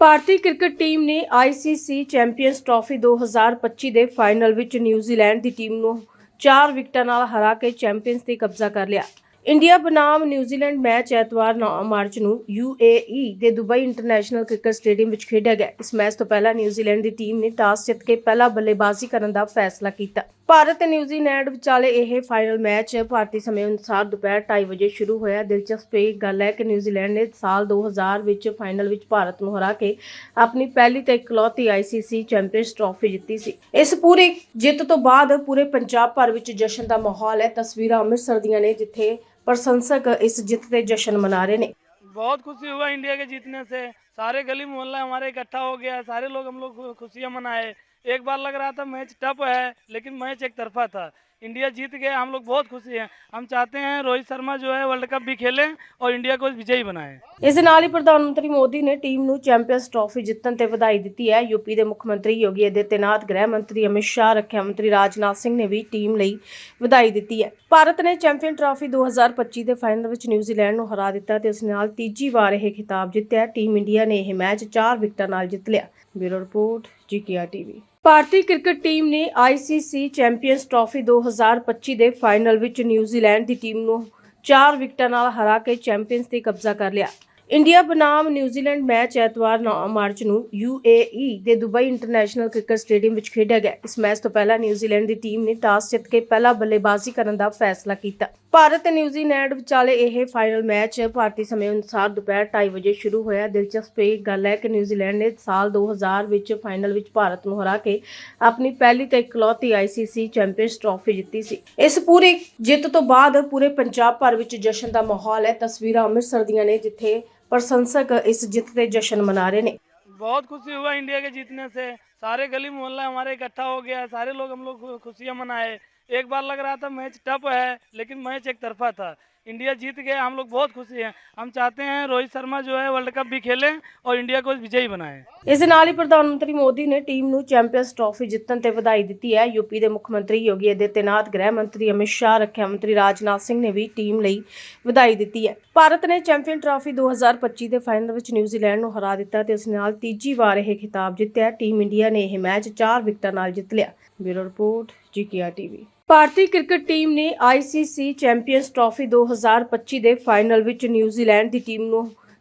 ਭਾਰਤੀ cricket team ਨੇ ICC champions trophy 2025 ਦੇ final ਵਿੱਚ ਨਿਊਜ਼ੀਲੈਂਡ ਦੀ ਟੀਮ ਨੂੰ 4 ਵਿਕਟਾਂ ਨਾਲ ਹਰਾ ਕੇ ਚੈਂਪੀਅਨਸ ਤੇ ਕਬਜ਼ਾ ਕਰ ਲਿਆ। ਇੰਡੀਆ ਬਨਾਮ ਨਿਊਜ਼ੀਲੈਂਡ ਮੈਚ ਐਤਵਾਰ 9 ਮਾਰਚ ਨੂੰ UAE ਦੇ ਦੁਬਈ ਇੰਟਰਨੈਸ਼ਨਲ ਕ੍ਰਿਕਟ ਸਟੇਡੀਅਮ ਵਿੱਚ ਖੇਡਿਆ ਗਿਆ। ਇਸ ਮੈਚ ਤੋਂ ਪਹਿਲਾਂ ਨਿਊਜ਼ੀਲੈਂਡ ਦੀ ਟੀਮ ਨੇ ਟਾਸ ਜਿੱਤ ਕੇ ਪਹਿਲਾਂ ਬੱਲੇਬਾਜ਼ੀ ਕਰਨ ਦਾ ਫੈਸਲਾ ਕੀਤਾ। ਭਾਰਤ ਤੇ ਨਿਊਜ਼ੀਲੈਂਡ ਵਿਚਾਲੇ ਇਹ ਫਾਈਨਲ ਮੈਚ ਭਾਰਤੀ ਸਮੇਂ ਅਨੁਸਾਰ ਦੁਪਹਿਰ 2:30 ਵਜੇ ਸ਼ੁਰੂ ਹੋਇਆ। ਦਿਲਚਸਪ ਇਹ ਗੱਲ ਹੈ ਕਿ ਨਿਊਜ਼ੀਲੈਂਡ ਨੇ ਸਾਲ 2000 ਵਿੱਚ ਫਾਈਨਲ ਵਿੱਚ ਭਾਰਤ ਨੂੰ ਹਰਾ ਕੇ ਆਪਣੀ ਪਹਿਲੀ ਤੇ ਇਕਲੌਤੀ ICC ਚੈਂਪੀਅਨਸ ਟਰਾਫੀ ਜਿੱਤੀ ਸੀ। ਇਸ ਪੂਰੀ ਜਿੱਤ ਤੋਂ ਬਾਅਦ ਪੂਰੇ ਪੰਜਾਬ ਭਰ ਵਿੱਚ ਜਸ਼ਨ ਦਾ ਮਾਹੌਲ ਹੈ। ਤਸਵੀਰਾਂ ਅੰਮ੍ਰਿਤਸਰ ਦੀਆਂ ਨੇ, ਜਿੱਥੇ प्रशंसक इस जीत के जश्न मना रहे हैं बहुत खुशी हुआ इंडिया के जीतने से सारे गली मोहल्ला हमारे इकट्ठा हो गया सारे लोग हम लोग खुशियाँ मनाए एक बार लग रहा था मैच टफ है लेकिन मैच एक तरफा था इंडिया जीत गया हम लोग बहुत खुशी हैं हम चाहते हैं रोहित शर्मा जो है वर्ल्ड कप भी खेलें और इंडिया को विजयी बनाए ਇਸ ਦੇ ਨਾਲ ਹੀ ਪ੍ਰਧਾਨ ਮੰਤਰੀ ਮੋਦੀ ਨੇ ਟੀਮ ਨੂੰ ਚੈਂਪੀਅਨਸ ਟਰਾਫੀ ਜਿੱਤਣ ਤੇ ਵਧਾਈ ਦਿੱਤੀ ਹੈ ਯੂਪੀ ਦੇ ਮੁੱਖ ਮੰਤਰੀ ਯੋਗੀ ਆਦਿੱਤਿਆਨਾਥ ਗ੍ਰਹਿ ਮੰਤਰੀ ਅਮਿਤ ਸ਼ਾਹ ਰੱਖਿਆ ਮੰਤਰੀ ਰਾਜਨਾਥ ਸਿੰਘ ਨੇ ਵੀ ਟੀਮ ਲਈ ਵਧਾਈ ਦਿੱਤੀ ਹੈ ਭਾਰਤ ਨੇ ਚੈਂਪੀਅਨ ਟਰਾਫੀ 2025 ਦੇ ਫਾਈਨਲ ਵਿੱਚ ਨਿਊਜ਼ੀਲੈਂਡ ਨੂੰ ਹਰਾ ਦਿੱਤਾ ਤੇ ਉਸ ਨਾਲ ਤੀਜੀ ਵਾਰ ਇਹ ਖਿਤਾਬ ਜਿੱਤਿਆ ਟੀਮ ਇੰਡੀਆ ਨੇ ਇਹ ਮੈਚ 4 ਵਿਕਟਾਂ ਨਾਲ ਜਿੱਤ ਲਿਆ ਬਿਊਰੋ ਰਿਪੋਰਟ ਜੀਕੇਆਰ ਟੀਵੀ ਭਾਰਤੀ ਕ੍ਰਿਕਟ ਟੀਮ ਨੇ ICC ਚੈਂਪੀਅਨਸ ਟਰਾਫੀ 2025 ਦੇ ਫਾਈਨਲ ਵਿੱਚ ਨਿਊਜ਼ੀਲੈਂਡ ਦੀ ਟੀਮ ਨੂੰ 4 ਵਿਕਟਾਂ ਨਾਲ ਹਰਾ ਕੇ ਚੈਂਪੀਅਨਸ ਤੇ ਕਬਜ਼ਾ ਕਰ ਲਿਆ। ਇੰਡੀਆ ਬਨਾਮ ਨਿਊਜ਼ੀਲੈਂਡ ਮੈਚ ਐਤਵਾਰ 9 ਮਾਰਚ ਨੂੰ UAE ਦੇ ਦੁਬਈ ਇੰਟਰਨੈਸ਼ਨਲ ਕ੍ਰਿਕਟ ਸਟੇਡੀਅਮ ਵਿੱਚ ਖੇਡਿਆ ਗਿਆ। ਇਸ ਮੈਚ ਤੋਂ ਪਹਿਲਾਂ ਨਿਊਜ਼ੀਲੈਂਡ ਦੀ ਟੀਮ ਨੇ ਟਾਸ ਜਿੱਤ ਕੇ ਪਹਿਲਾਂ ਬੱਲੇਬਾਜ਼ੀ ਕਰਨ ਦਾ ਫੈਸਲਾ ਕੀਤਾ। ਭਾਰਤ ਤੇ ਨਿਊਜ਼ੀਲੈਂਡ ਵਿਚਾਲੇ ਇਹ ਫਾਈਨਲ ਮੈਚ ਭਾਰਤੀ ਸਮੇਂ ਅਨੁਸਾਰ ਦੁਪਹਿਰ 2:30 ਵਜੇ ਸ਼ੁਰੂ ਹੋਇਆ। ਦਿਲਚਸਪ ਇਹ ਗੱਲ ਹੈ ਕਿ ਨਿਊਜ਼ੀਲੈਂਡ ਨੇ ਸਾਲ 2000 ਵਿੱਚ ਫਾਈਨਲ ਵਿੱਚ ਭਾਰਤ ਨੂੰ ਹਰਾ ਕੇ ਆਪਣੀ ਪਹਿਲੀ ਤੇ ਇਕਲੌਤੀ ICC ਚੈਂਪੀਅਨਸ ਟਰਾਫੀ ਜਿੱਤੀ ਸੀ। ਇਸ ਪੂਰੀ ਜਿੱਤ ਤੋਂ ਬਾਅਦ ਪੂਰੇ ਪੰਜਾਬ ਭਰ ਵਿੱਚ ਜਸ਼ਨ ਦਾ ਮਾਹੌਲ ਹੈ। ਤਸਵੀਰਾਂ ਅੰਮ੍ਰਿਤਸਰ ਦੀਆਂ ਨੇ, ਜਿੱਥੇ प्रशंसक इस जीत के जश्न मना रहे ने। बहुत खुशी हुआ इंडिया के जीतने से। सारे गली मोहल्ला हमारे इकट्ठा हो गया, सारे लोग हम लोग खुशियाँ मनाए। एक बार लग रहा था मैच टफ है, लेकिन मैच एक तरफा था। इंडिया जीत गया हम लोग बहुत खुशी हैं हम चाहते हैं रोहित शर्मा जो है वर्ल्ड कप भी खेलें और इंडिया को विजयी बनाए ਇਸ ਦੇ ਨਾਲ ਹੀ ਪ੍ਰਧਾਨ ਮੰਤਰੀ ਮੋਦੀ ਨੇ ਟੀਮ ਨੂੰ ਚੈਂਪੀਅਨਸ ਟਰਾਫੀ ਜਿੱਤਣ ਤੇ ਵਧਾਈ ਦਿੱਤੀ ਹੈ ਯੂਪੀ ਦੇ ਮੁੱਖ ਮੰਤਰੀ ਯੋਗੀ ਆਦਿੱਤਿਆਨਾਥ ਗ੍ਰਹਿ ਮੰਤਰੀ ਅਮਿਤ ਸ਼ਾਹ ਰੱਖਿਆ ਮੰਤਰੀ ਰਾਜਨਾਥ ਸਿੰਘ ਨੇ ਵੀ ਟੀਮ ਲਈ ਵਧਾਈ ਦਿੱਤੀ ਹੈ ਭਾਰਤ ਨੇ ਚੈਂਪੀਅਨ ਟਰਾਫੀ 2025 ਦੇ ਫਾਈਨਲ ਵਿੱਚ ਨਿਊਜ਼ੀਲੈਂਡ ਨੂੰ ਹਰਾ ਦਿੱਤਾ ਤੇ ਉਸ ਨਾਲ ਤੀਜੀ ਵਾਰ ਇਹ ਖਿਤਾਬ ਜਿੱਤਿਆ ਟੀਮ ਇੰਡੀਆ ਨੇ ਇਹ ਮੈਚ 4 ਵਿਕਟਾਂ ਨਾਲ ਜਿੱਤ ਲਿਆ ਬਿਊਰੋ ਰਿਪੋਰਟ ਜੀਕੇਆਰ ਟੀਵੀ ਭਾਰਤੀ ਕ੍ਰਿਕਟ ਟੀਮ ਨੇ ICC ਚੈਂਪੀਅਨਸ ਟਰਾਫੀ 2025 ਦੇ ਫਾਈਨਲ ਵਿੱਚ ਨਿਊਜ਼ੀਲੈਂਡ ਦੀ ਟੀਮ ਨੂੰ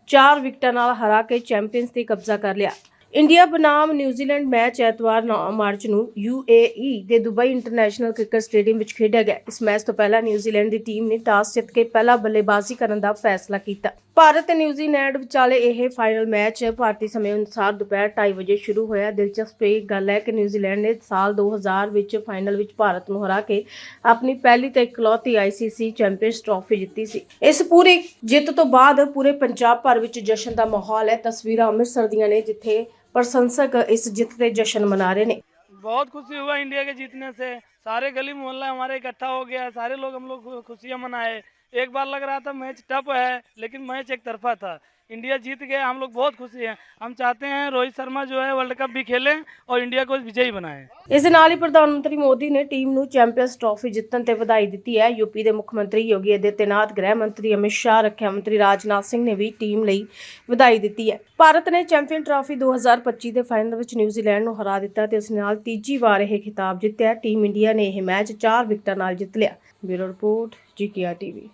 4 ਵਿਕਟਾਂ ਨਾਲ ਹਰਾ ਕੇ ਚੈਂਪੀਅਨਸ ਤੇ ਕਬਜ਼ਾ ਕਰ ਲਿਆ। ਇੰਡੀਆ ਬਨਾਮ ਨਿਊਜ਼ੀਲੈਂਡ ਮੈਚ ਐਤਵਾਰ 9 ਮਾਰਚ ਨੂੰ UAE ਦੇ ਦੁਬਈ ਇੰਟਰਨੈਸ਼ਨਲ ਕ੍ਰਿਕਟ ਸਟੇਡੀਅਮ ਵਿੱਚ ਖੇਡਿਆ ਗਿਆ। ਇਸ ਮੈਚ ਤੋਂ ਪਹਿਲਾਂ ਨਿਊਜ਼ੀਲੈਂਡ ਦੀ ਟੀਮ ਨੇ ਟਾਸ ਜਿੱਤ ਕੇ ਪਹਿਲਾ ਬੱਲੇਬਾਜ਼ੀ ਕਰਨ ਦਾ ਫੈਸਲਾ ਕੀਤਾ। ਭਾਰਤ ਤੇ ਨਿਊਜ਼ੀਲੈਂਡ ਵਿਚਾਲੇ ਇਹ ਫਾਈਨਲ ਮੈਚ ਭਾਰਤੀ ਸਮੇਂ ਅਨੁਸਾਰ ਦੁਪਹਿਰ 2:30 ਵਜੇ ਸ਼ੁਰੂ ਹੋਇਆ। ਦਿਲਚਸਪ ਇਹ ਗੱਲ ਹੈ ਕਿ ਨਿਊਜ਼ੀਲੈਂਡ ਨੇ ਸਾਲ 2000 ਵਿੱਚ ਫਾਈਨਲ ਵਿੱਚ ਭਾਰਤ ਨੂੰ ਹਰਾ ਕੇ ਆਪਣੀ ਪਹਿਲੀ ਤੇ ਇਕਲੌਤੀ ICC ਚੈਂਪੀਅਨਸ ਟਰਾਫੀ ਜਿੱਤੀ ਸੀ। ਇਸ ਪੂਰੀ ਜਿੱਤ ਤੋਂ ਬਾਅਦ ਪੂਰੇ ਪੰਜਾਬ ਭਰ ਵਿੱਚ ਜਸ਼ਨ ਦਾ ਮਾਹੌਲ ਹੈ। ਤਸਵੀਰਾਂ ਅੰਮ੍ਰਿਤਸਰ ਦੀਆਂ ਨੇ ਜਿੱਥੇ ਪ੍ਰਸ਼ੰਸਕ ਇਸ ਜਿੱਤ ਤੇ ਜਸ਼ਨ ਮਨਾ ਰਹੇ ਨੇ। बहुत खुशी हुआ इंडिया के जीतने से सारे गली मोहल्ला हमारे इकट्ठा हो गया सारे लोग हम लोग खु- खुशियां मनाए एक बार लग रहा था मैच टफ है लेकिन मैच एक तरफा था इंडिया जीत गया हम लोग बहुत खुशी हैं हम चाहते हैं रोहित शर्मा जो है वर्ल्ड कप भी खेलें और इंडिया को विजयी बनाए ਇਸ ਦੇ ਨਾਲ ਹੀ ਪ੍ਰਧਾਨ ਮੰਤਰੀ ਮੋਦੀ ਨੇ ਟੀਮ ਨੂੰ ਚੈਂਪੀਅਨਸ ਟਰਾਫੀ ਜਿੱਤਣ ਤੇ ਵਧਾਈ ਦਿੱਤੀ ਹੈ ਯੂਪੀ ਦੇ ਮੁੱਖ ਮੰਤਰੀ ਯੋਗੀ ਆਦਿੱਤਿਆਨਾਥ ਗ੍ਰਹਿ ਮੰਤਰੀ ਅਮਿਤ ਸ਼ਾਹ ਰੱਖਿਆ ਮੰਤਰੀ ਰਾਜਨਾਥ ਸਿੰਘ ਨੇ ਵੀ ਟੀਮ ਲਈ ਵਧਾਈ ਦਿੱਤੀ ਹੈ ਭਾਰਤ ਨੇ ਚੈਂਪੀਅਨ ਟਰਾਫੀ 2025 ਦੇ ਫਾਈਨਲ ਵਿੱਚ ਨਿਊਜ਼ੀਲੈਂਡ ਨੂੰ ਹਰਾ ਦਿੱਤਾ ਤੇ ਉਸ ਨਾਲ ਤੀਜੀ ਵਾਰ ਇਹ ਖਿਤਾਬ ਜਿੱਤਿਆ ਟੀਮ ਇੰਡੀਆ ਨੇ ਇਹ ਮੈਚ 4 ਵਿਕਟਾਂ ਨਾਲ ਜਿੱਤ ਲਿਆ ਬਿਊਰੋ ਰਿਪੋਰਟ ਜੀਕੇਆਰ ਟੀਵੀ